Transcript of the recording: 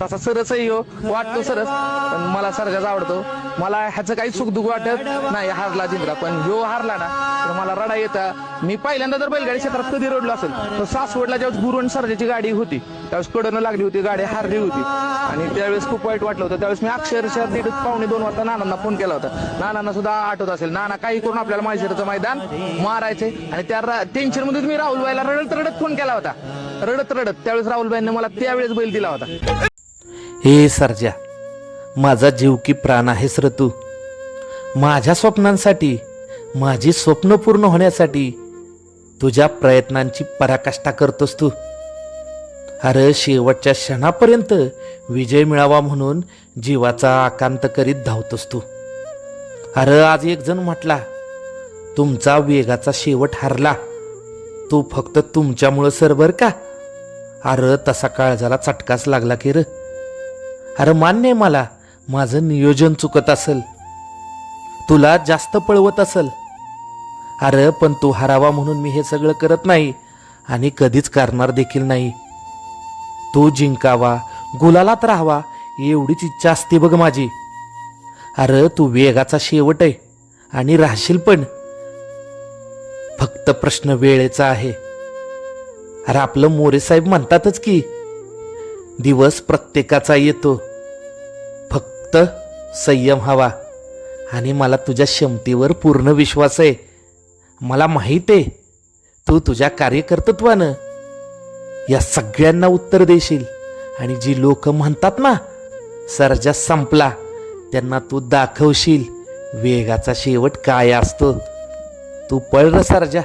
तसा सरसही हो. वाटतो सरस. पण मला सरगाच आवडतो. मला ह्याचं काही सुख दुःख वाटत नाही. हारला जिंकला पण ह्यो हारला ना तर मला रडा येता. मी पहिल्यांदा जर बैलगाडी क्षेत्रात कधी रडलो असेल तर सासवडला ज्यावेळेस गुरुण सरजाची गाडी होती त्यावेळेस कडनं लागली होती गाडी हारली होती. आणि त्यावेळेस खूप वाईट वाटलं होतं. त्यावेळेस मी अक्षरशः दीड पावणे दोन वाजता नानांना फोन केला होता. नानांना सुद्धा आठवत असेल. नाना काही करून आपल्याला माहिती मैदान मारायचे आणि त्या टेन्शन मध्येच मी राहुलबाईला रडत रडत फोन केला होता. रडत रडत. त्यावेळेस राहुलबाईंनी मला त्यावेळेस बैल दिला होता. हे सरजा माझा जीव की प्राण आहेस र तू. माझ्या स्वप्नांसाठी माझी स्वप्न पूर्ण होण्यासाठी तुझ्या प्रयत्नांची पराकाष्ठा करतोस तू. अरे शेवटच्या क्षणापर्यंत विजय मिळावा म्हणून जीवाचा आकांत करीत धावतोस तू. अरे आज एक जण म्हटला तुमचा वेगाचा शेवट हरला. तो फक्त तुमच्यामुळं सर का? अरे तसा काळजाला चटकाच लागला की र. अरे मान्य आहे मला माझं नियोजन चुकत असेल. तुला जास्त पळवत असेल. अरे पण तू हरावा म्हणून मी हे सगळं करत नाही आणि कधीच करणार देखील नाही. तू जिंकावा गुलालात राहावा एवढीच इच्छा असते बघ माझी. अरे तू वेगाचा शेवट आहे आणि राहशील पण. फक्त प्रश्न वेळेचा आहे. अरे आपलं मोरे साहेब म्हणतातच की दिवस प्रत्येकाचा येतो. फक्त संयम हवा. आणि मला तुझ्या क्षमतेवर पूर्ण विश्वास आहे. मला माहीत आहे तू तुझ्या कार्यकर्तृत्वानं या सगळ्यांना उत्तर देशील. आणि जी लोक म्हणतात ना सरजा संपला त्यांना तू दाखवशील. वेगाचा शेवट काय असतो? तू पळ र सरजा.